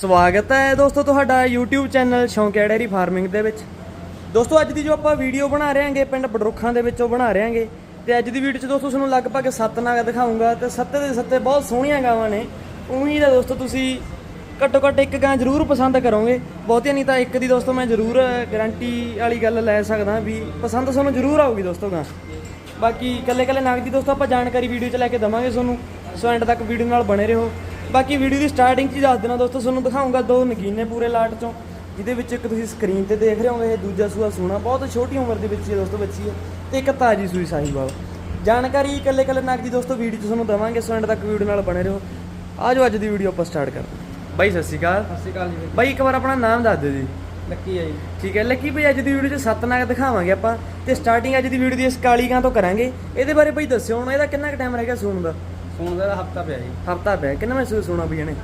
ਸਵਾਗਤ ਹੈ ਦੋਸਤੋ ਤੁਹਾਡਾ YouTube channel Shaunkiya dairy farming ਦੇ ਵਿੱਚ। ਦੋਸਤੋ ਅੱਜ ਦੀ ਜੋ ਆਪਾਂ ਵੀਡੀਓ ਬਣਾ ਰਹੇ ਹਾਂਗੇ ਪਿੰਡ ਬਡਰੁੱਖਾਂ ਦੇ ਵਿੱਚੋਂ ਬਣਾ ਰਹੇ ਹਾਂਗੇ ਤੇ ਅੱਜ ਦੀ ਵੀਡੀਓ 'ਚ ਦੋਸਤੋ ਤੁਹਾਨੂੰ ਲਗਭਗ 7 ਨਾਗ ਦਿਖਾਉਂਗਾ ਤੇ ਸੱਤੇ ਦੇ ਸੱਤੇ ਬਹੁਤ ਸੋਹਣੀਆਂ ਗਾਵਾਂ ਨੇ। ਉਮੀਦ ਹੈ ਦੋਸਤੋ ਤੁਸੀਂ ਘੱਟੋ ਘੱਟ ਇੱਕ ਗਾਂ ਜ਼ਰੂਰ ਪਸੰਦ ਕਰੋਗੇ। ਬਹੁਤੀਆਂ ਨਹੀਂ ਤਾਂ ਇੱਕ ਦੀ ਦੋਸਤੋ ਮੈਂ ਜ਼ਰੂਰ ਗਾਰੰਟੀ ਵਾਲੀ ਗੱਲ ਲੈ ਸਕਦਾ ਵੀ ਪਸੰਦ ਤੁਹਾਨੂੰ ਜ਼ਰੂਰ ਆਊਗੀ ਦੋਸਤੋ ਗਾਂ। ਬਾਕੀ ਕੱਲੇ ਕੱਲੇ ਨਾਗ ਦੀ ਦੋਸਤੋ ਆਪਾਂ ਜਾਣਕਾਰੀ ਵੀਡੀਓ 'ਚ ਲੈ ਕੇ ਦਵਾਂਗੇ ਤੁਹਾਨੂੰ। ਸੋ ਐਂਡ ਤੱਕ ਵੀਡੀਓ ਨਾਲ ਬਣੇ ਰਹੋ। ਬਾਕੀ ਵੀਡੀਓ ਦੀ ਸਟਾਰਟਿੰਗ 'ਚ ਹੀ ਦੱਸ ਦੇਣਾ ਦੋਸਤੋ ਤੁਹਾਨੂੰ ਦਿਖਾਉਂਗਾ ਦੋ ਨਗੀਨੇ ਪੂਰੇ ਲਾਟ 'ਚੋਂ ਜਿਹਦੇ ਵਿੱਚ ਇੱਕ ਤੁਸੀਂ ਸਕਰੀਨ ਤੇ ਦੇਖ ਰਹੇ ਹੋਗੇ ਇਹ ਦੂਜਾ ਸੂਆ ਸੋਨਾ ਬਹੁਤ ਛੋਟੀ ਉਮਰ ਦੇ ਵਿੱਚ ਹੀ ਦੋਸਤੋ ਬੱਚੀ ਹੈ ਤੇ ਇੱਕ ਤਾਜੀ ਸੂਈ ਸਾਹੀਵਾਲ ਜਾਣਕਾਰੀ ਕੱਲੇ ਕੱਲੇ ਨਾਗ ਦੀ ਦੋਸਤੋ ਵੀਡੀਓ 'ਚ ਤੁਹਾਨੂੰ ਦਵਾਂਗੇ ਸੋ ਐਂਡ ਤੱਕ ਵੀਡੀਓ ਨਾਲ ਬਣੇ ਰਹੋ। ਆਜੋ ਅੱਜ ਦੀ ਵੀਡੀਓ ਆਪਾਂ ਸਟਾਰਟ ਕਰਦੇ ਹਾਂ। ਬਾਈ ਸਤਿ ਸ਼੍ਰੀ ਅਕਾਲ। ਸਤਿ ਸ਼੍ਰੀ ਅਕਾਲ ਜੀ ਬਾਈ। ਇੱਕ ਵਾਰ ਆਪਣਾ ਨਾਮ ਦੱਸ ਦਿਓ ਜੀ। ਲੱਕੀ ਹੈ ਜੀ। ਠੀਕ ਹੈ ਲੱਕੀ ਭਾਈ ਅੱਜ ਦੀ ਵੀਡੀਓ 'ਚ ਸੱਤ ਨਾਗ ਦਿਖਾਵਾਂਗੇ ਆਪਾਂ ਤੇ ਸਟਾਰਟਿੰਗ ਅੱਜ ਦੀ ਵੀਡੀਓ ਦੀ ਇਸ ਕਾਲੀ ਗਾਂ ਤੋਂ ਕਰਾਂਗੇ। ਇਹਦੇ ਬਾਰੇ ਭਾਈ ਦੱਸਿਓ ਹੁਣ ਇਹਦਾ ਕਿੰਨਾ ਕੁ ਟਾਈਮ ਰਹਿ ਗਿਆ ਸੂਣ ਦਾ? ਸੋਣ ਦਾ ਹਫਤਾ ਪਿਆ ਜੀ। ਹਫਤਾ ਪਿਆ। ਕਿੰਨਾ ਮੈਂ ਸੂ ਸੋਣਾ ਵੀ ਇਹਨੇ?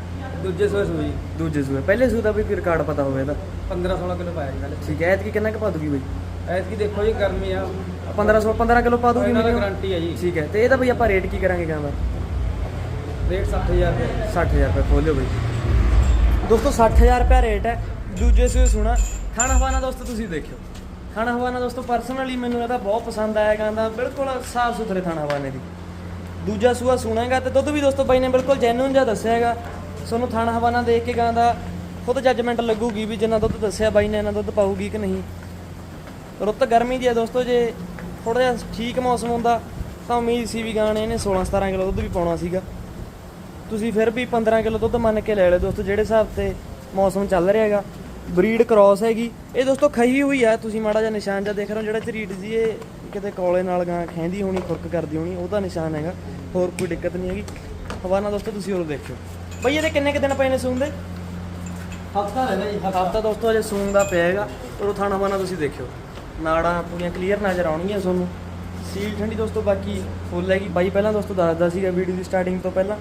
ਦੂਜੇ ਸੋਏ ਸੂਈ। ਦੂਜੇ ਸੂਏ। ਪਹਿਲੇ ਸੂ ਦਾ ਵੀ ਕੋਈ ਰਿਕਾਰਡ ਪਤਾ ਹੋਵੇ ਇਹਦਾ 15 16 ਕਿਲੋ ਪਾਇਆ ਜੀ ਕੱਲ ਠੀਕ ਹੈ ਐਤਕੀ ਕਿੰਨਾ ਕੁ ਪਾ ਦੂਗੀ ਬਈ? ਐਤਕੀ ਦੇਖੋ ਜੀ ਗਰਮੀ ਆ। 1500 15 ਕਿਲੋ ਪਾ ਦੂਗੀ minimum? ਗਾਰੰਟੀ ਹੈ ਜੀ। ਠੀਕ ਹੈ ਤੇ ਇਹਦਾ ਬਈ ਆਪਾਂ ਰੇਟ ਕੀ ਕਰਾਂਗੇ ਗਾਂ ਦਾ? ਰੇਟ 60000 ਰੁਪਏ। 60000 ਰੁਪਏ ਖੋਲਿਓ ਬਈ। ਦੋਸਤੋ 60000 ਰੁਪਏ ਰੇਟ ਹੈ। ਦੂਜੇ ਸੂਏ ਸੁਣਾ। ਖਾਣਾ ਹਵਾਨਾ ਦੋਸਤੋ ਤੁਸੀਂ ਦੇਖਿਓ। ਖਾਣਾ ਹਵਾਨਾ ਦੋਸਤੋ ਪਰਸਨਲੀ ਮੈਨੂੰ ਇਹਦਾ ਬਹੁਤ ਪਸੰਦ ਆਇਆ ਗਾਂ ਦਾ। ਬਿਲਕੁਲ ਸਾਫ਼ ਸੁਥਰੇ ਖਾਣਾ ਹਵਾਨੇ ਦੀ। ਦੂਜਾ ਸੂਆ ਸੁਣਾਗਾ ਤੇ ਦੁੱਧ ਵੀ ਦੋਸਤੋ ਬਾਈ ਨੇ ਬਿਲਕੁਲ ਜੈਨੂਨ ਜਿਹਾ ਦੱਸਿਆ ਹੈਗਾ। ਤੁਹਾਨੂੰ ਥਾਣਾ ਹਵਾਨਾ ਦੇਖ ਕੇ ਗਾਂ ਦਾ ਖੁਦ ਜੱਜਮੈਂਟ ਲੱਗੂਗੀ ਵੀ ਜਿੰਨਾ ਦੁੱਧ ਦੱਸਿਆ ਬਾਈ ਨੇ ਇਹਨਾਂ ਦੁੱਧ ਪਾਊਗੀ ਕਿ ਨਹੀਂ। ਰੁੱਤ ਗਰਮੀ ਦੀ ਹੈ ਦੋਸਤੋ, ਜੇ ਥੋੜਾ ਜਿਹਾ ਠੀਕ ਮੌਸਮ ਹੁੰਦਾ, ਤਾਂ ਉਮੀਦ ਸੀ ਵੀ ਗਾਂ ਨੇ ਇਹਨੇ 16 17 ਕਿਲੋ ਦੁੱਧ ਵੀ ਪਾਉਣਾ ਸੀਗਾ। ਤੁਸੀਂ ਫਿਰ ਵੀ 15 ਕਿਲੋ ਦੁੱਧ ਮੰਨ ਕੇ ਲੈ ਲਿਓ ਦੋਸਤੋ, ਜਿਹੜੇ ਹਿਸਾਬ ਤੇ ਮੌਸਮ ਚੱਲ ਰਿਹਾ ਹੈਗਾ। ਬਰੀਡ ਕ੍ਰਾਸ ਹੈਗੀ। ਇਹ ਦੋਸਤੋ ਖਹੀ ਹੋਈ ਆ, ਤੁਸੀਂ ਮਾੜਾ ਜਿਹਾ ਨਿਸ਼ਾਨ ਜਿਹਾ ਦੇਖ ਰਹੇ ਹੋ, ਜਿਹੜਾ ਝਰੀਟ ਜੀ ਇਹ ਕਿਤੇ ਕੋਲੇ ਨਾਲ ਗਾਂ ਖੈਂਦੀ ਹੋਣੀ ਖੁਰਕ ਕਰਦੀ ਹੋਣੀ ਉਹਦਾ ਨਿਸ਼ਾਨ ਹੈਗਾ। ਹੋਰ ਕੋਈ ਦਿੱਕਤ ਨਹੀਂ ਹੈਗੀ। ਹਵਾਨਾ ਦੋਸਤੋ ਤੁਸੀਂ ਹੋਰ ਦੇਖਿਓ। ਬਈ ਇਹਦੇ ਕਿੰਨੇ ਕੁ ਦਿਨ ਪਏ ਨੇ ਸੂਣ ਦੇ? ਹਫਤਾ ਰਹਿੰਦਾ ਜੀ ਹਫਤਾ। ਦੋਸਤੋ ਅਜੇ ਸੂਣ ਦਾ ਪਿਆ ਹੈਗਾ। ਉਹ ਥਾਣਾ ਵਾਨਾ ਤੁਸੀਂ ਦੇਖਿਓ। ਨਾੜਾਂ ਪੂਰੀਆਂ ਕਲੀਅਰ ਨਜ਼ਰ ਆਉਣਗੀਆਂ ਤੁਹਾਨੂੰ। ਸੀਲ ਠੰਡੀ ਦੋਸਤੋ ਬਾਕੀ ਫੁੱਲ ਹੈਗੀ। ਬਾਈ ਪਹਿਲਾਂ ਦੋਸਤੋ ਦੱਸਦਾ ਸੀਗਾ ਵੀਡੀਓ ਦੀ ਸਟਾਰਟਿੰਗ ਤੋਂ ਪਹਿਲਾਂ।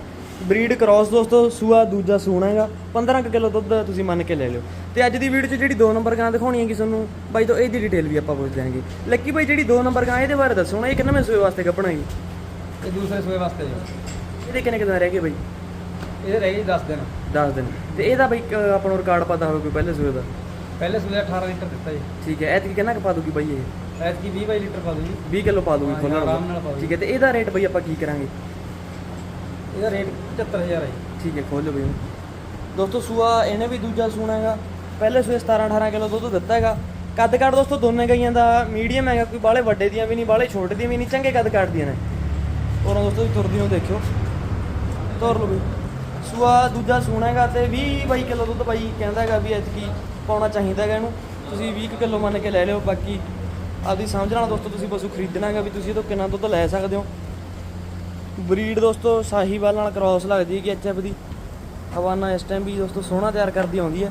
ਬਰੀਡ ਕ੍ਰਾਸ ਦੋਸਤੋ ਸੂਆ ਦੂਜਾ ਸੂਣਾ ਹੈਗਾ। 15 ਕੁ ਕਿਲੋ ਦੁੱਧ ਤੁਸੀਂ ਮੰਨ ਕੇ ਲੈ ਲਿਓ। ਤੇ ਅੱਜ ਦੀ ਵੀਡੀਓ 'ਚ ਜਿਹੜੀ 2 ਨੰਬਰ ਗਾਂ ਦਿਖਾਉਣੀ ਹੈਗੀ ਤੁਹਾਨੂੰ ਬਾਈ ਤੋਂ ਇਹਦੀ ਡਿਟੇਲ ਵੀ ਆਪਾਂ ਪੁੱਛ ਦਿਆਂਗੇ ਲੱਕੀ ਬਾਈ ਜਿਹੜੀ 2 ਨੰਬਰ ਗਾਂ ਇਹਦੇ ਬਾਰੇ ਦੱਸੋ ਨਾ ਇਹ ਕਿੰਨਵੇਂ ਸੂਏ ਵਾਸਤੇ ਕੱਪਣਾ ਹੈਗੀ? ਇਹ ਦੂਸਰੇ ਸੋਏ ਵਾਸਤੇ ਜੀ। ਇਹਦੇ ਕਿੰਨੇ ਕਿਦਾਂ ਰਹਿ ਗਏ ਬਾਈ? ਇਹ ਰਹਿ ਗਈ 10 ਦਿਨ। 10 ਦਿਨ। ਤੇ ਇਹਦਾ ਬਾਈ ਅਹ, ਆਪਾਂ ਨੂੰ ਰਿਕਾਰਡ ਪਤਾ ਹੋਵੇ ਕੋਈ ਪਹਿਲੇ ਸੂਏ ਦਾ। ਪਹਿਲੇ ਸੂਏ 18 ਲੀਟਰ ਦਿੱਤਾ ਜੀ। ਠੀਕ ਹੈ ਐਤਕੀ ਕਿੰਨਾ ਕੁ ਪਾ ਦੂਗੀ ਬਾਈ ਇਹ? ਐਤਕੀ 20 22 ਲੀਟਰ ਪਾ ਦੂ ਜੀ 20 ਕਿਲੋ ਦੂਗੀ ਹਾਂ, ਖੋਲਣ ਪਾ ਦੂਗੀ। ਠੀਕ ਹੈ ਤੇ ਇਹਦਾ ਰੇਟ ਬਈ ਆਪਾਂ ਕੀ ਕਰਾਂਗੇ? ਇਹਦਾ ਰੇਟ 75000 ਹੈ ਜੀ। ਠੀਕ ਹੈ ਖੋਲ ਲਓ ਬਈ ਦੋਸਤੋ, ਸੂਆ, ਇਹਨੇ ਵੀ ਦੂਜਾ ਸੂਣਾ ਹੈਗਾ। ਪਹਿਲੇ ਸੂਏ 17 18 ਕਿਲੋ ਦੁੱਧ ਦਿੱਤਾ ਹੈਗਾ। ਕੱਦ ਕਾਠ ਦੋਸਤੋ, ਦੋਨੇ ਗਈਆਂ ਦਾ ਮੀਡੀਅਮ ਹੈਗਾ, ਕੋਈ ਬਾਹਲੇ ਵੱਡੇ ਦੀਆਂ ਵੀ ਨਹੀਂ, ਬਾਹਲੇ ਛੋਟੇ ਦੀਆਂ ਵੀ ਨਹੀਂ, ਚੰਗੇ ਕੱਦ ਕਾਠ ਦੀਆਂ ਨੇ। ਉਹਨਾਂ ਦੋਸਤੋ, ਤੁਸੀਂ ਤੁਰਦੀ ਨੂੰ ਦੇਖਿਓ। ਤੁਰ ਲਓ ਬਈ। ਸੂਆ, ਦੂਜਾ ਸੂਣਾ ਹੈਗਾ ਤੇ 20 22 ਕਿਲੋ ਦੁੱਧ ਬਾਈ ਕਹਿੰਦਾ ਹੈਗਾ ਵੀ ਐਤਕੀ ਪਾਉਣਾ ਚਾਹੀਦਾ ਹੈਗਾ ਇਹਨੂੰ। ਤੁਸੀਂ 20 ਕਿਲੋ ਮੰਨ ਕੇ ਲੈ ਲਿਓ, ਬਾਕੀ ਆਪਦੀ ਸਮਝ ਨਾਲ ਦੋਸਤੋ, ਤੁਸੀਂ ਪਸ਼ੂ ਖਰੀਦਣਾ ਹੈਗਾ ਵੀ ਤੁਸੀਂ ਇਹ ਤੋਂ ਕਿੰਨਾ ਦੁੱਧ ਲੈ ਸਕਦੇ ਹੋ। ਬਰੀਡ ਦੋਸਤੋ ਸਾਹੀਵਾਲ ਨਾਲ ਕ੍ਰਾਸ ਲੱਗਦੀ ਹੈ ਕਿ ਐਚਐਫ ਦੀ ਹਵਾਨਾ ਇਸ ਟਾਈਮ ਵੀ ਦੋਸਤੋ ਸੋਹਣਾ ਤਿਆਰ ਕਰਦੀ ਆਉਂਦੀ ਹੈ।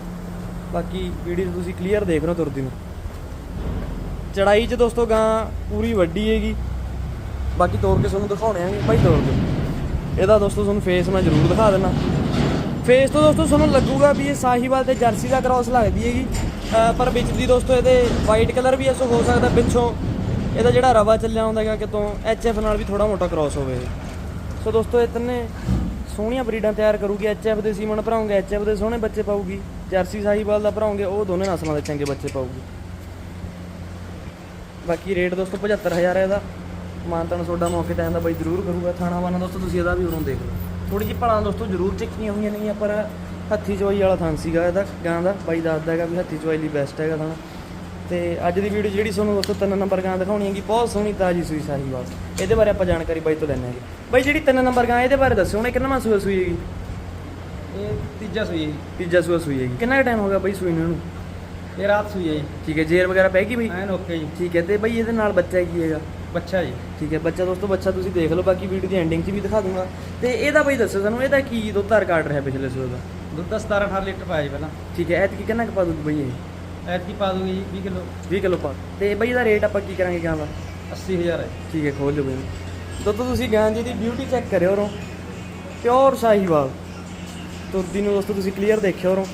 ਬਾਕੀ ਵੀਡੀਓ ਤੁਸੀਂ ਕਲੀਅਰ ਦੇਖ ਰਹੇ ਹੋ ਤੁਰਦੀ ਨੂੰ। ਚੜਾਈ 'ਚ ਦੋਸਤੋ ਗਾਂ ਪੂਰੀ ਵੱਡੀ ਹੈਗੀ। ਬਾਕੀ ਤੋੜ ਕੇ ਤੁਹਾਨੂੰ ਦਿਖਾਉਣੇ ਆਂਗੇ ਭਾਈ ਤੋੜ ਕੇ। ਇਹਦਾ ਦੋਸਤੋ ਤੁਹਾਨੂੰ ਫੇਸ ਮੈਂ ਜ਼ਰੂਰ ਦਿਖਾ ਦਿੰਦਾ ਫੇਸ ਤੋਂ ਦੋਸਤੋ ਤੁਹਾਨੂੰ ਲੱਗੂਗਾ ਵੀ ਇਹ ਸਾਹੀਵਾਲ ਤੇ ਜਰਸੀ ਦਾ ਕ੍ਰਾਸ ਲੱਗਦੀ ਹੈਗੀ। ਪਰ ਵਿੱਚ ਦੀ ਦੋਸਤੋ ਇਹਦੇ ਵਾਈਟ ਕਲਰ ਵੀ ਐਸੋ ਹੋ ਸਕਦਾ ਪਿੱਛੋਂ। ਇਹਦਾ ਜਿਹੜਾ ਰਵਾ ਚੱਲਿਆ ਹੁੰਦਾ ਹੈਗਾ ਕਿਤੋਂ ਐਚਐਫ ਨਾਲ ਵੀ ਥੋੜਾ ਮੋਟਾ ਕ੍ਰਾਸ ਹੋਵੇ ਸੋ ਦੋਸਤੋ, ਇਹ ਤਿੰਨੇ ਸੋਹਣੀਆਂ ਬਰੀਡਾਂ ਤਿਆਰ ਕਰੂਗੀ ਐਚਐਫ ਦੇ ਸੀਮਨ ਭਰਾਉਂਗੇ ਐਚਐਫ ਦੇ ਸੋਹਣੇ ਬੱਚੇ ਪਾਊਗੀ, ਜਰਸੀ ਸਾਹੀਵਾਲ ਦਾ ਭਰਾਉਂਗੇ, ਉਹ ਦੋਨੇ ਨਸਲਾਂ ਦੇ ਚੰਗੇ ਬੱਚੇ ਪਾਊਗੀ। ਬਾਕੀ ਰੇਟ ਦੋਸਤੋ 75000 ਹੈ ਇਹਦਾ। ਮਾਨਤਨ ਸੋਡਾ ਮੌਕੇ ਟਾਈਮ ਦਾ ਬਾਈ ਜ਼ਰੂਰ ਕਰੂਗਾ, ਥਾਣਾ ਵਾਲਾ ਦੋਸਤੋ, ਤੁਸੀਂ ਇਹਦਾ ਵੀ ਉਰੋਂ ਦੇਖ ਲਓ। ਥੋੜੀ ਜਿਹੀ ਭਲਾਂ ਦੋਸਤੋ, ਜ਼ਰੂਰ ਚੱਕੀਆਂ ਹੋਈਆਂ ਨਹੀਂ ਪਰ ਹੱਥੀ ਚਵਾਈ ਵਾਲਾ ਥਾਂ ਸੀਗਾ ਇਹਦਾ, ਗਾਂ ਦਾ। ਬਾਈ ਦੱਸਦਾ ਹੈਗਾ ਵੀ ਹੱਥੀ ਚਵਾਈ ਲਈ ਬੈਸਟ ਹੈਗਾ ਥਾਣਾ। ਤੇ ਅੱਜ ਦੀ ਵੀਡੀਓ ਜਿਹੜੀ ਤੁਹਾਨੂੰ ਦੋਸਤੋ ਤਿੰਨ ਨੰਬਰ ਗਾਂ ਦਿਖਾਉਣੀ ਹੈਗੀ ਬਹੁਤ ਸੋਹਣੀ ਤਾਜੀ ਸੂਈ ਸਾਹੀਵਾਲ ਇਹਦੇ ਬਾਰੇ ਆਪਾਂ ਜਾਣਕਾਰੀ ਬਾਈ ਤੋਂ ਲੈਣੇ ਹੈਗੇ। ਬਾਈ ਜਿਹੜੀ ਤਿੰਨ ਨੰਬਰ ਗਾਂ ਇਹਦੇ ਬਾਰੇ ਦੱਸਿਓ ਉਹਨੇ ਕਿੰਨਾ ਸੂਆ ਸੂਈ ਹੈਗੀ? ਇਹ ਤੀਜਾ ਸੂਈ ਹੈ ਤੀਜਾ ਸੂਆ ਸੂਈ ਹੈਗੀ। ਕਿੰਨਾ ਟਾਈਮ ਹੋ ਗਿਆ ਬਾਈ ਸੂਈ ਨੂੰ ਇਹਨੂੰ? ਇਹ ਰਾਤ ਸੂਈ ਹੈ ਜੀ। ਠੀਕ ਹੈ ਜੇਰ ਵਗੈਰਾ ਪੈ ਗਈ ਬਈ? ਐਨ ਓਕੇ ਜੀ। ਠੀਕ ਹੈ ਤੇ ਬਾਈ ਇਹਦੇ ਨਾਲ ਬੱਚਾ ਕੀ ਹੈਗਾ? ਬੱਚਾ ਜੀ। ਠੀਕ ਹੈ ਬੱਚਾ ਦੋਸਤੋ ਬੱਚਾ ਤੁਸੀਂ ਦੇਖ ਲਓ ਬਾਕੀ ਵੀਡੀਓ ਦੀ ਐਂਡਿੰਗ 'ਚ ਵੀ ਦਿਖਾ ਦੂੰਗਾ। ਤੇ ਇਹਦਾ ਬਈ ਦੱਸੋ ਸਾਨੂੰ ਇਹਦਾ ਕੀ ਦੁੱਧ ਦਾ ਰਿਕਾਰਡ ਰਿਹਾ ਪਿਛਲੇ ਸੂਏ ਦਾ? ਦੁੱਧ ਦਾ 17 18 ਲੀਟਰ ਪਾਇਆ ਜੀ ਪਹਿਲਾਂ। ਠੀਕ ਹੈ ਐਤਕੀ ਕਿੰਨਾ ਕੁ ਪਾ ਦੂਗੀ ਬਈ ਇਹ? ਐਤਕੀ ਪਾ ਦੂਗੀ ਜੀ 20 ਕਿਲੋ। 20 ਕਿਲੋ ਪਾ ਤੇ ਬਈ ਇਹਦਾ ਰੇਟ ਆਪਾਂ ਕੀ ਕਰਾਂਗੇ ਗਾਂ ਦਾ? 80000 ਹੈ। ਠੀਕ ਹੈ ਖੋਲ ਲਿਓ ਬਈ। ਦੋਸਤੋ ਤੁਸੀਂ ਗਾਂ ਜੀ ਦੀ ਬਿਊਟੀ ਚੈੱਕ ਕਰਿਓ ਰੋ ਪਿਓਰ ਸ਼ਾਹੀਵਾਲ। ਤੁਰਦੀ ਨੂੰ ਦੋਸਤੋ ਤੁਸੀਂ ਕਲੀਅਰ ਦੇਖਿਓ ਰੋ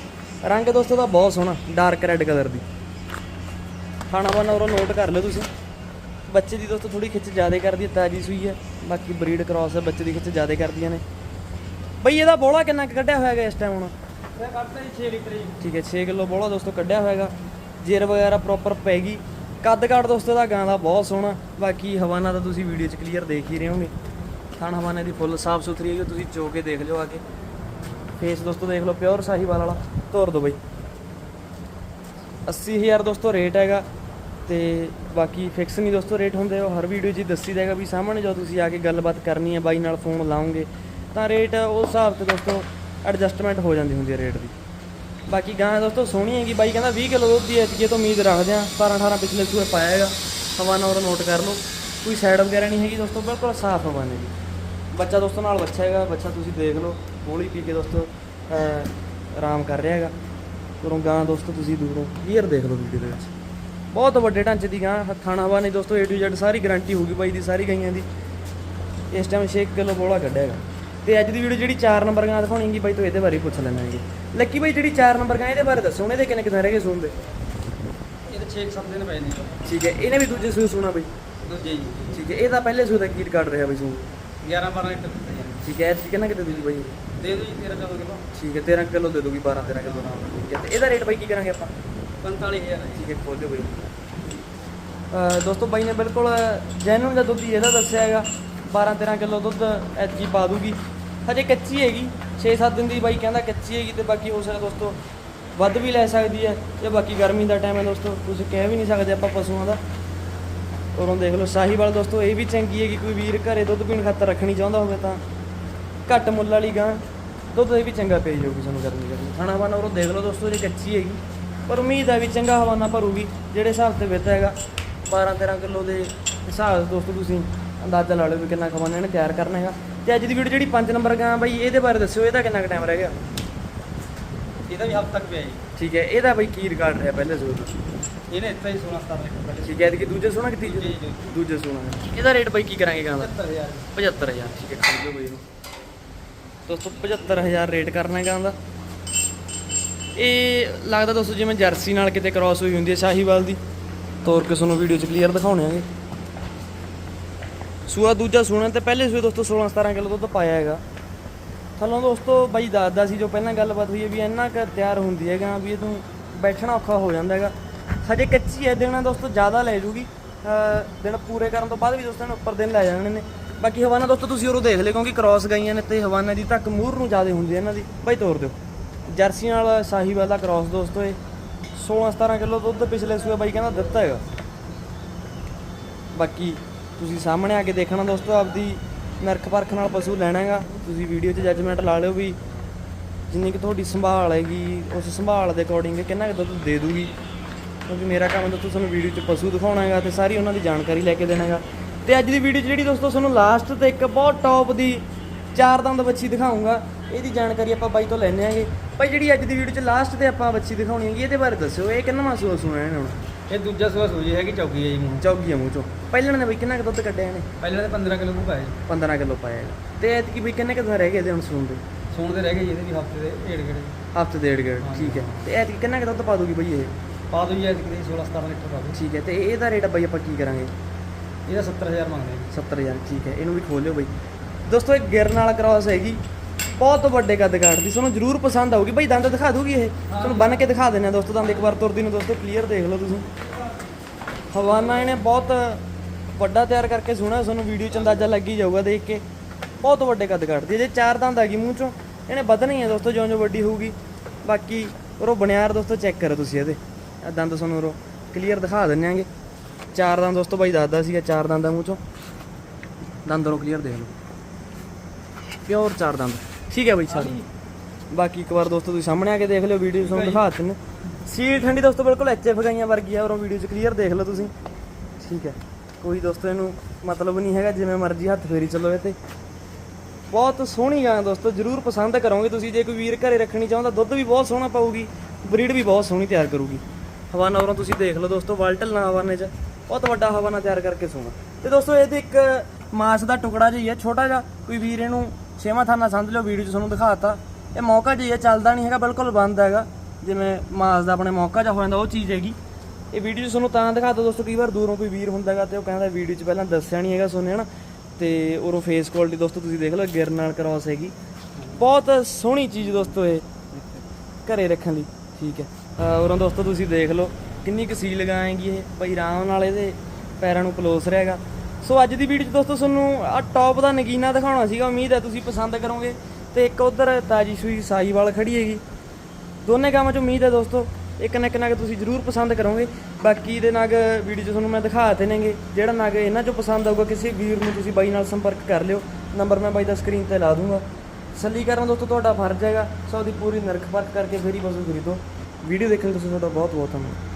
ਰੰਗ ਦੋਸਤੋ ਦਾ ਬਹੁਤ ਸੋਹਣਾ ਡਾਰਕ ਰੈੱਡ ਕਲਰ ਦੀ। ਖਾਣਾ ਬਾਨਾ ਉਰੋਂ ਨੋਟ ਕਰ ਲਿਓ ਤੁਸੀਂ। ਬੱਚੇ ਦੀ ਦੋਸਤੋ ਥੋੜੀ ਖਿੱਚ ਜ਼ਿਆਦਾ ਕਰਦੀ ਹੈ ਤਾਜੀ ਸੂਈ ਹੈ। ਬਾਕੀ ਬਰੀਡ ਕ੍ਰਾਸ ਹੈ ਬੱਚੇ ਦੀ ਖਿੱਚ ਜ਼ਿਆਦਾ ਕਰਦੀਆਂ ਨੇ। ਬਈ ਇਹਦਾ ਬੋਲਾ ਕਿੰਨਾ ਕੁ ਕੱਢਿਆ ਹੋਇਆ ਹੈਗਾ ਇਸ ਟਾਈਮ ਹੁਣ? ਇਹ ਕੱਢਦਾ ਜੀ 6 ਲੀਟਰ ਜੀ। ਠੀਕ ਹੈ 6 ਕਿਲੋ ਬੋਲਾ ਦੋਸਤੋ ਕੱਢਿਆ ਹੋਇਆਗਾ ਜੇਰ ਵਗੈਰਾ ਪ੍ਰੋਪਰ ਪੈਗੀ ਕੱਦ ਕਾਠ ਦੋਸਤੋ ਦਾ ਗਾਂ ਦਾ ਬਹੁਤ ਸੋਹਣਾ। ਬਾਕੀ ਹਵਾਨਾ ਤਾਂ ਤੁਸੀਂ ਵੀਡੀਓ 'ਚ ਕਲੀਅਰ ਦੇਖ ਹੀ ਰਹੇ ਹੋਗੇ। ਥਣ ਹਵਾਨੇ ਦੀ ਫੁੱਲ ਸਾਫ਼ ਸੁਥਰੀ ਹੈਗੀ, ਤੁਸੀਂ ਚੋ ਕੇ ਦੇਖ ਲਿਓ ਆ ਕੇ। ਫੇਸ ਦੋਸਤੋ ਦੇਖ ਲਓ ਪਿਓਰ ਸਾਹੀਵਾਲ ਵਾਲਾ ਤੋਰ ਦੋ ਬਈ। 80000 ਦੋਸਤੋ ਰੇਟ ਹੈਗਾ। ਤੇ ਬਾਕੀ ਫਿਕਸ ਨਹੀਂ ਦੋਸਤੋ ਰੇਟ ਹੁੰਦੇ। ਉਹ ਹਰ ਵੀਡੀਓ 'ਚ ਹੀ ਦੱਸੀ ਜਾਏਗਾ ਵੀ ਸਾਹਮਣੇ ਜਦੋਂ ਤੁਸੀਂ ਆ ਕੇ ਗੱਲਬਾਤ ਕਰਨੀ ਹੈ, ਬਾਈ ਨਾਲ ਫੋਨ ਲਾਉਂਗੇ ਤਾਂ ਰੇਟ ਉਸ ਹਿਸਾਬ ਤੇ ਦੋਸਤੋ ਐਡਜਸਟਮੈਂਟ ਹੋ ਜਾਂਦੀ ਹੁੰਦੀ ਹੈ ਰੇਟ ਦੀ। ਬਾਕੀ ਗਾਂ ਦੋਸਤੋ, ਸੋਹਣੀ ਹੈਗੀ। ਬਾਈ ਕਹਿੰਦਾ 20 ਕਿਲੋ ਦੁੱਧ ਦੀ ਐਤਕੀ ਤੋਂ ਉਮੀਦ ਰੱਖਦੇ ਆ 17 18 ਪਿਛਲੇ ਸੂਏ ਪਾਇਆ ਹੈਗਾ। ਹਵਾਨਾ ਉਹ ਨੋਟ ਕਰ ਲਓ। ਕੋਈ ਸਾਈਡ ਵਗੈਰਾ ਨਹੀਂ ਹੈਗੀ ਦੋਸਤੋ, ਬਿਲਕੁਲ ਸਾਫ਼ ਹਵਾਨੇ ਜੀ। ਬੱਚਾ ਦੋਸਤੋ ਨਾਲ ਬੱਚਾ ਹੈਗਾ, ਬੱਚਾ ਤੁਸੀਂ ਦੇਖ ਲਓ। ਗੋਲੀ ਪੀ ਕੇ ਦੋਸਤੋ ਆਰਾਮ ਕਰ ਰਿਹਾ ਹੈਗਾ। ਉਰੋਂ ਗਾਂ ਦੋਸਤੋ, ਤੁਸੀਂ ਦੂਰੋਂ ਕਲੀਅਰ ਦੇਖ ਲਓ ਵੀਡੀਓ ਦੇ ਵਿੱਚ। ਬਹੁਤ ਵੱਡੇ ਢਾਂਚੇ ਦੀ ਗਾਂ ਖਾਣਾ ਹਵਾਨੇ ਦੋਸਤੋ, A to Z ਸਾਰੀ ਗਾਰੰਟੀ ਹੋਊਗੀ ਬਾਈ ਦੀ, ਸਾਰੀ ਗਾਈਆਂ ਦੀ। ਇਸ ਟਾਈਮ 6 ਕਿਲੋ ਬੋਲਾ ਕੱਢਿਆ ਹੈਗਾ। ਤੇ ਅੱਜ ਦੀ ਵੀਡੀਓ ਜਿਹੜੀ 4 ਨੰਬਰ ਗਾਂ ਦਿਖਾਉਣੀ ਹੈਗੀ ਬਾਈ ਤੋਂ ਇਹਦੇ ਬਾਰੇ ਹੀ ਪੁੱਛ ਲੈਣਾ ਹੈਗੇ। ਲੱਕੀ ਬਾਈ ਜਿਹੜੀ 4 ਨੰਬਰ ਗਾਂ ਇਹਦੇ ਬਾਰੇ ਦੱਸੋ ਉਹਨੇ ਦੇ ਕਿੰਨੇ ਕਿੰਨੇ ਰਹਿ ਗਏ ਸੂਣ ਦੇ? ਇਹਦੇ 6-7 ਦਿਨ ਪਏ ਨੇ। ਠੀਕ ਹੈ ਇਹਨੇ ਵੀ ਦੂਜੇ ਸੂਏ ਸੂਣਾ ਬਾਈ। ਦੂਜੇ ਜੀ। ਠੀਕ ਹੈ ਇਹਦਾ ਪਹਿਲੇ ਸੂਏ ਦਾ ਕੀ ਰਿਕਾਰਡ ਰਿਹਾ ਬਾਈ ਸੂਣ 11-12 ਲੀਟਰ ਦਿੱਤੇ ਜਾਂਦੇ ਠੀਕ ਹੈ ਕਿੰਨਾ ਕਿਤੇ ਦੂਜੀ ਬਾਈ? ਦੇ ਦਿਓ ਜੀ 13 ਕਿਲੋ। ਠੀਕ ਹੈ 13 ਕਿਲੋ ਦੇ ਦੋਗੀ 12 13 ਕਿਲੋ ਨਾਲ। ਠੀਕ ਹੈ ਤੇ ਇਹਦਾ ਰੇਟ ਬਾਈ ਕੀ ਕਰਾਂਗੇ ਆਪਾਂ? 45000 ਹੈ ਜੀ। ਠੀਕ ਹੈ ਖੋਲ ਦਿਓ ਬਾਈ। ਦੋਸਤੋ ਬਾਈ ਨੇ ਬਿਲਕੁਲ ਜੈਨੂਨ ਦਾ ਦੁੱਧ ਹੀ ਇਹਦਾ ਦੱਸਿਆ ਹੈਗਾ। 12 13 ਕਿਲੋ ਦੁੱਧ ਐਤਕੀ ਪਾ ਦੂਗੀ ਹਜੇ ਕੱਚੀ ਹੈਗੀ 6-7 ਦਿਨ ਦੀ ਬਾਈ ਕਹਿੰਦਾ ਕੱਚੀ ਹੈਗੀ ਤੇ ਬਾਕੀ ਹੋ ਸਕਦਾ ਦੋਸਤੋ ਵੱਧ ਵੀ ਲੈ ਸਕਦੀ ਹੈ ਤੇ ਬਾਕੀ ਗਰਮੀ ਦਾ ਟਾਈਮ ਹੈ ਦੋਸਤੋ, ਤੁਸੀਂ ਕਹਿ ਵੀ ਨਹੀਂ ਸਕਦੇ ਆਪਾਂ ਪਸ਼ੂਆਂ ਦਾ। ਉਰੋਂ ਦੇਖ ਲਓ ਸਾਹੀਵਾਲ ਦੋਸਤੋ, ਇਹ ਵੀ ਚੰਗੀ ਹੈਗੀ, ਕੋਈ ਵੀਰ ਘਰੇ ਦੁੱਧ ਪੀਣ ਖਾਤਰ ਰੱਖਣੀ ਚਾਹੁੰਦਾ ਹੋਵੇ ਤਾਂ। ਘੱਟ ਮੁੱਲ ਵਾਲੀ ਗਾਂ, ਦੁੱਧ ਇਹ ਵੀ ਚੰਗਾ ਪਈ ਜਾਊਗੀ ਸਾਨੂੰ ਗਰਮੀ ਗਰਮੀ। ਖਾਣਾ ਹਵਾਨਾ ਉਰੋਂ ਦੇਖ ਲਓ ਦੋਸਤੋ ਜੇ ਕੱਚੀ ਹੈਗੀ, ਪਰ ਉਮੀਦ ਹੈ ਵੀ ਚੰਗਾ ਹਵਾਨਾ ਭਰੂਗੀ, ਜਿਹੜੇ ਹਿਸਾਬ ਤੇ ਵਿੱਤ ਹੈਗਾ। 12 13 ਕਿਲੋ ਦੇ ਹਿਸਾਬ ਦੋਸਤੋ ਤੁਸੀਂ ਅੰਦਾਜ਼ਾ ਲਾ ਲਓ ਵੀ ਕਿੰਨਾ ਖਵਾਨਾ ਇਹਨੇ ਤਿਆਰ ਕਰਨਾ ਹੈਗਾ। ਤੇ ਅੱਜ ਦੀ ਵੀਡੀਓ ਜਿਹੜੀ 5 ਨੰਬਰ ਗਾਂ ਬਾਈ ਇਹਦੇ ਬਾਰੇ ਦੱਸਿਓ ਇਹਦਾ ਕਿੰਨਾ ਕੁ ਟਾਈਮ ਰਹਿ ਗਿਆ? ਇਹਦਾ ਵੀ ਹਫ਼ਤਾ ਤੱਕ ਪਿਆ ਜੀ। ਠੀਕ ਹੈ ਇਹਦਾ ਬਾਈ ਕੀ ਰਿਕਾਰਡ ਰਿਹਾ ਪਹਿਲੇ ਸੂਰ ਦਾ? ਇਹਨੇ ਇੱਥੇ ਹੀ 16-17 ਲੀਟਰ ਪਹਿਲੇ ਠੀਕ ਹੈ ਇਹਦੇ ਦੂਜੇ ਸੋਣਾ ਕਿ ਤੀਜੇ? ਜੀ, ਜੀ। ਦੂਜੇ ਸੋਣਾ ਇਹਦਾ ਰੇਟ ਬਾਈ ਕੀ ਕਰਾਂਗੇ ਗਾਂ ਦਾ? 75000 75000 ਠੀਕ ਹੈ ਖਰੀਦੋ ਬਈ ਇਹਨੂੰ। ਦੋਸਤੋ 75000 ਰੇਟ ਕਰਨਾ ਹੈਗਾ ਉਹਦਾ ਇਹ ਲੱਗਦਾ ਦੋਸਤੋ ਜਿਵੇਂ ਜਰਸੀ ਨਾਲ ਕਿਤੇ ਕ੍ਰਾਸ ਹੋਈ ਹੁੰਦੀ ਹੈ ਸ਼ਾਹੀਵਾਲ ਦੀ। ਤੋਰ ਕੇ ਤੁਹਾਨੂੰ ਵੀਡੀਓ 'ਚ ਕਲੀਅਰ ਦਿਖਾਉਣੇ ਆਂਗੇ। ਸੂਆ ਦੂਜਾ ਸੂਣਾ ਤੇ ਪਹਿਲੇ ਸੂਏ ਦੋਸਤੋ 16 17 ਕਿਲੋ ਦੁੱਧ ਪਾਇਆ ਹੈਗਾ। ਥੱਲੋਂ ਦੋਸਤੋ ਬਾਈ ਦੱਸਦਾ ਸੀ ਜੋ ਪਹਿਲਾਂ ਗੱਲਬਾਤ ਹੋਈ ਹੈ ਵੀ ਇੰਨਾ ਕੁ ਤਿਆਰ ਹੁੰਦੀ ਹੈਗਾ ਵੀ ਇਹ ਤੋਂ ਬੈਠਣਾ ਔਖਾ ਹੋ ਜਾਂਦਾ ਹੈਗਾ। ਹਜੇ ਕੱਚੀ ਹੈ ਦੇਣਾ ਦੋਸਤੋ ਜ਼ਿਆਦਾ ਲੈ ਜੂਗੀ। ਅਹ ਦਿਨ ਪੂਰੇ ਕਰਨ ਤੋਂ ਬਾਅਦ ਵੀ ਦੋਸਤਾਂ ਨੇ ਉੱਪਰ ਦਿਨ ਲੈ ਜਾਣੇ ਨੇ। ਬਾਕੀ ਹਵਾਨਾ ਦੋਸਤੋ ਤੁਸੀਂ ਉਰੋਂ ਦੇਖ ਲਿਓ ਕਿਉਂਕਿ ਕ੍ਰਾਸ ਗਈਆਂ ਨੇ ਤੇ ਹਵਾਨਾ ਦੀ ਤੱਕ ਮੂਰ ਨੂੰ ਜ਼ਿਆਦਾ ਹੁੰਦੀ ਹੈ ਇਹਨਾਂ ਦੀ। ਬਾਈ ਤੋਰ ਦਿਓ। ਜਰਸੀ ਨਾਲ ਸਾਹੀਵਾਲ ਦਾ ਕ੍ਰਾਸ ਦੋਸਤੋ ਇਹ। 16 17 ਕਿਲੋ ਦੁੱਧ ਪਿਛਲੇ ਸੂਏ ਬਾਈ ਕਹਿੰਦਾ ਦਿੱਤਾ ਹੈਗਾ। ਬਾਕੀ ਤੁਸੀਂ ਸਾਹਮਣੇ ਆ ਕੇ ਦੇਖਣਾ ਦੋਸਤੋ, ਆਪਦੀ ਨਰਖ ਪਰਖ ਨਾਲ ਪਸ਼ੂ ਲੈਣਾ ਹੈਗਾ ਤੁਸੀਂ ਵੀਡੀਓ 'ਚ ਜੱਜਮੈਂਟ ਲਾ ਲਿਓ ਵੀ ਜਿੰਨੀ ਕਿ ਤੁਹਾਡੀ ਸੰਭਾਲ ਹੈਗੀ, ਉਸ ਸੰਭਾਲ ਦੇ ਅਕੋਰਡਿੰਗ ਕਿੰਨਾ ਕੁ ਦੁੱਧ ਦੇ ਦੂਗੀ। ਕਿਉਂਕਿ ਮੇਰਾ ਕੰਮ ਹੈ ਦੋਸਤੋ, ਤੁਹਾਨੂੰ ਵੀਡੀਓ 'ਚ ਪਸ਼ੂ ਦਿਖਾਉਣਾ ਹੈਗਾ ਤੇ ਸਾਰੀ ਉਹਨਾਂ ਦੀ ਜਾਣਕਾਰੀ ਲੈ ਕੇ ਦੇਣਾ ਹੈਗਾ ਤੇ ਅੱਜ ਦੀ ਵੀਡੀਓ 'ਚ ਜਿਹੜੀ ਦੋਸਤੋ, ਤੁਹਾਨੂੰ ਲਾਸਟ ਤੇ ਇੱਕ ਬਹੁਤ ਟੌਪ ਦੀ ਚਾਰ ਦੰਦ ਬੱਚੀ ਦਿਖਾਉਂਗਾ ਇਹਦੀ ਜਾਣਕਾਰੀ ਆਪਾਂ ਬਾਈ ਤੋਂ ਲੈਣੇ ਆਂਗੇ। ਭਾਈ ਜਿਹੜੀ ਅੱਜ ਦੀ ਵੀਡੀਓ 'ਚ ਲਾਸਟ ਤੇ ਆਪਾਂ ਬੱਚੀ ਦਿਖਾਉਣੀ ਹੈਗੀ, ਇਹਦੇ ਬਾਰੇ ਦੱਸਿਓ, ਇਹ ਕਿੰਨਾ ਮਾਸੂਆ ਸੁਣਿਆ ਇਹਨੇ ਹੁਣ? ਇਹ ਦੂਜਾ ਸੂਆ ਸੂਜੀ ਹੈਗੀ ਚੌਕੀ ਹੈ ਜੀ ਮੂੰਹ। ਚੌਗੀ ਆ ਮੂੰਹ ਚੋਂ। ਪਹਿਲਾਂ ਨੇ ਬਈ ਕਿੰਨਾ ਕੁ ਦੁੱਧ ਕੱਢਿਆ ਇਹਨੇ? ਪਹਿਲਾਂ ਤਾਂ 15 ਕਿਲੋ ਪਾਇਆ ਜੀ। 15 ਕਿਲੋ ਪਾਇਆ ਹੈਗਾ। ਤੇ ਐਤਕੀ ਬਈ ਕਿੰਨੇ ਕਿਦਾਂ ਰਹਿ ਗਏ ਇਹਦੇ ਹੁਣ ਸੂਣ ਦੇ? ਸੋਣ ਦੇ ਰਹਿ ਗਏ ਜੀ ਇਹਦੇ ਵੀ ਹਫ਼ਤੇ ਦੇ ਢੇੜ ਗੜੇ ਹਫ਼ਤੇ ਡੇਢ ਗੇੜ ਠੀਕ ਹੈ। ਤੇ ਐਤਕੀ ਕਿੰਨਾ ਕੁ ਦੁੱਧ ਪਾ ਦੂਗੀ ਬਈ ਇਹ? ਪਾ ਦੋ ਜੀ ਐਤਕੀ ਦੇ 16-17 ਲੀਟਰ ਪਾ ਦੋ ਠੀਕ ਹੈ ਤੇ ਇਹਦਾ ਰੇਟ ਬਈ ਆਪਾਂ ਕੀ ਕਰਾਂਗੇ? ਇਹਦਾ 70000 ਮੰਗਦੇ ਜੀ। 70000 ਠੀਕ ਹੈ। ਇਹਨੂੰ ਵੀ ਖੋਲਿਓ ਬਈ। ਦੋਸਤੋ ਇਹ ਗਿਰਨ ਵਾਲਾ ਕ੍ਰਾਸ ਹੈਗੀ। ਬਹੁਤ ਵੱਡੇ ਕੱਦ ਕਾਟਦੀ ਤੁਹਾਨੂੰ ਜ਼ਰੂਰ ਪਸੰਦ ਆਊਗੀ। ਬਈ ਦੰਦ ਦਿਖਾ ਦੂਗੀ ਇਹ। ਤੁਹਾਨੂੰ ਬੰਨ ਕੇ ਦਿਖਾ ਦਿੰਦੇ ਆ ਦੋਸਤੋ ਦੰਦ ਇੱਕ ਵਾਰ ਤੁਰਦੀ ਨੂੰ ਦੋਸਤੋ ਕਲੀਅਰ ਦੇਖ ਲਓ ਤੁਸੀਂ। ਹਵਾਨਾ ਇਹਨੇ ਬਹੁਤ ਵੱਡਾ ਤਿਆਰ ਕਰਕੇ ਸੁਣਾ ਤੁਹਾਨੂੰ ਵੀਡੀਓ ਚ ਅੰਦਾਜ਼ਾ ਲੱਗ ਹੀ ਜਾਊਗਾ ਦੇਖ ਕੇ। ਬਹੁਤ ਵੱਡੇ ਕੱਦ ਕੱਟਦੀ ਜੇ ਚਾਰ ਦੰਦ ਹੈਗੀ ਮੂੰਹ ਚੋਂ। ਇਹਨੇ ਵਧਣੀ ਹੈ ਦੋਸਤੋ ਜਿਉਂ ਜਿਉਂ ਵੱਡੀ ਹੋਊਗੀ। ਬਾਕੀ ਉਹ ਬਣਿਆਰ ਦੋਸਤੋ ਚੈੱਕ ਕਰੋ ਤੁਸੀਂ ਇਹਦੇ। ਇਹ ਦੰਦ ਤੁਹਾਨੂੰ ਉਹ ਕਲੀਅਰ ਦਿਖਾ ਦਿੰਨੇ ਆਂਗੇ ਚਾਰ ਦੰਦ ਦੋਸਤੋ ਬਾਈ ਦੱਸਦਾ ਸੀਗਾ ਚਾਰ ਦੰਦ ਆ ਮੂੰਹ ਚੋਂ। ਦੰਦ ਨੂੰ ਕਲੀਅਰ ਦੇਖ ਲਓ। ਪਿਓਰ ਚਾਰ ਦੰਦ। ਠੀਕ ਹੈ ਬਾਈ ਸਰ। ਬਾਕੀ ਇੱਕ ਵਾਰ ਦੋਸਤੋ ਤੁਸੀਂ ਸਾਹਮਣੇ ਆ ਕੇ ਦੇਖ ਲਿਓ ਵੀਡੀਓ ਤੁਹਾਨੂੰ ਦਿਖਾ ਦਿੰਨੇ ਸੀਲ ਠੰਡੀ ਦੋਸਤੋ, ਬਿਲਕੁਲ ਐਚਐਫ ਗਾਈਆਂ ਵਰਗੀ ਆ ਔਰੋਂ ਵੀਡੀਓ 'ਚ ਕਲੀਅਰ ਦੇਖ ਲਓ ਤੁਸੀਂ। ਠੀਕ ਹੈ। ਕੋਈ ਦੋਸਤੋ, ਇਹਨੂੰ ਮਤਲਬ ਨਹੀਂ ਹੈਗਾ, ਜਿਵੇਂ ਮਰਜ਼ੀ ਹੱਥ ਫੇਰੀ ਚੱਲੋ ਇਹ ਤੇ ਬਹੁਤ ਸੋਹਣੀ ਗਾਂ ਦੋਸਤੋ, ਜਰੂਰ ਪਸੰਦ ਕਰੋਗੇ ਤੁਸੀਂ। ਜੇ ਕੋਈ ਵੀਰ ਘਰੇ ਰੱਖਣੀ ਚਾਹੁੰਦਾ, ਦੁੱਧ ਵੀ ਬਹੁਤ ਸੋਹਣਾ ਪਾਊਗੀ, ਬਰੀਡ ਵੀ ਬਹੁਤ ਸੋਹਣੀ ਤਿਆਰ ਕਰੂਗੀ। ਹਵਾਨਾ ਔਰੋਂ ਤੁਸੀਂ ਦੇਖ ਲਓ ਦੋਸਤੋ, ਵਾਲਟਲ ਨਾ ਹਵਾਨੇ 'ਚ। ਬਹੁਤ ਵੱਡਾ ਹਵਾਨਾ ਤਿਆਰ ਕਰਕੇ ਸੋਹਣਾ। ਤੇ ਦੋਸਤੋ, ਇਹਦੇ ਇੱਕ ਮਾਸ ਦਾ ਟੁਕੜਾ ਜਿਹਾ ਹੀ ਹੈ, ਛੋਟਾ ਜਿਹਾ। ਕੋਈ ਵੀਰ ਇਹਨੂੰ ਛੇਵਾਂ ਥਾਣਾ ਸਮਝ ਲਓ, ਵੀਡੀਓ 'ਚ ਤੁਹਾਨੂੰ ਦਿਖਾਤਾ। ਇਹ ਮੌਕਾ ਜਿਹਾ ਚੱਲਦਾ ਨਹੀਂ ਹੈਗਾ, ਬਿਲਕੁਲ ਬੰਦ ਹੈਗਾ। ਜਿਵੇਂ ਮਾਸ ਦਾ ਆਪਣੇ ਮੌਕਾ ਜਿਹਾ ਹੋ ਜਾਂਦਾ, ਉਹ ਚੀਜ਼ ਹੈਗੀ। ਇਹ ਵੀਡੀਓ 'ਚ ਤੁਹਾਨੂੰ ਤਾਂ ਦਿਖਾਤਾ ਦੋਸਤੋ, ਕਈ ਵਾਰ ਦੂਰੋਂ ਕੋਈ ਵੀਰ ਹੁੰਦਾ ਹੈਗਾ ਤੇ ਉਹ ਕਹਿੰਦਾ ਵੀਡੀਓ 'ਚ ਪਹਿਲਾਂ ਦੱਸਿਆ ਨਹੀਂ ਹੈਗਾ ਸੋਨੇ ਹਨਾ ਤੇ ਉਰੋਂ ਫੇਸ ਕੁਆਲਿਟੀ ਦੋਸਤੋ, ਤੁਸੀਂ ਦੇਖ ਲਓ ਗਿਰ ਨਾਲ ਕ੍ਰਾਸ ਹੈਗੀ। ਬਹੁਤ ਸੋਹਣੀ ਚੀਜ਼ ਦੋਸਤੋ ਇਹ, ਘਰੇ ਰੱਖਣ ਲਈ। ਠੀਕ ਹੈ। ਅਹ ਉਰੋਂ ਦੋਸਤੋ, ਤੁਸੀਂ ਦੇਖ ਲਓ, ਕਿੰਨੀ ਕੁ ਸੀਲ ਲਗਾਏਗੀ ਇਹ। ਭਾਈ ਆਰਾਮ ਨਾਲ ਇਹਦੇ ਪੈਰਾਂ ਨੂੰ ਕਲੋਸ ਰਹੇਗਾ ਸੋ ਅੱਜ ਦੀ ਵੀਡੀਓ 'ਚ ਦੋਸਤੋ ਤੁਹਾਨੂੰ ਆ ਟੌਪ ਦਾ ਨਗੀਨਾ ਦਿਖਾਉਣਾ ਸੀਗਾ, ਉਮੀਦ ਹੈ ਤੁਸੀਂ ਪਸੰਦ ਕਰੋਗੇ। ਤੇ ਇੱਕ ਉਧਰ ਤਾਜੀ ਸੂਈ ਸਾਈਵਾਲ ਖੜੀ ਹੈਗੀ। ਦੋਨੇ ਕੰਮਾਂ 'ਚ ਉਮੀਦ ਹੈ ਦੋਸਤੋ, ਇੱਕ ਨਾ ਇੱਕ ਨਗ ਤੁਸੀਂ ਜ਼ਰੂਰ ਪਸੰਦ ਕਰੋਗੇ। ਬਾਕੀ ਦੇ ਨਗ ਵੀਡੀਓ 'ਚ ਤੁਹਾਨੂੰ ਮੈਂ ਦਿਖਾ ਦਿੱਤੇ ਨੇਗੇ। ਜਿਹੜਾ ਨਗ ਇਹਨਾਂ 'ਚੋਂ ਪਸੰਦ ਆਊਗਾ, ਕਿਸੇ ਵੀਰ ਨੂੰ ਤੁਸੀਂ ਬਾਈ ਨਾਲ ਸੰਪਰਕ ਕਰ ਲਿਓ। ਨੰਬਰ ਮੈਂ ਬਾਈ ਦਾ ਸਕਰੀਨ ਤੇ ਲਾ ਦੂੰਗਾ। ਸੱਲੀ ਕਰਨਾ ਦੋਸਤੋ, ਤੁਹਾਡਾ ਫਰਜ਼ ਹੈਗਾ। ਸੋ ਉਹਦੀ ਪੂਰੀ ਨਿਰਖ ਪਰਖ ਕਰਕੇ ਫੇਰ ਹੀ ਪਸ਼ੂ ਖਰੀਦੋ। ਵੀਡੀਓ ਦੇਖਣ ਲਈ ਤੁਸੀਂ ਤੁਹਾਡਾ ਬਹੁਤ ਬਹੁਤ ਧੰਨਵਾਦ।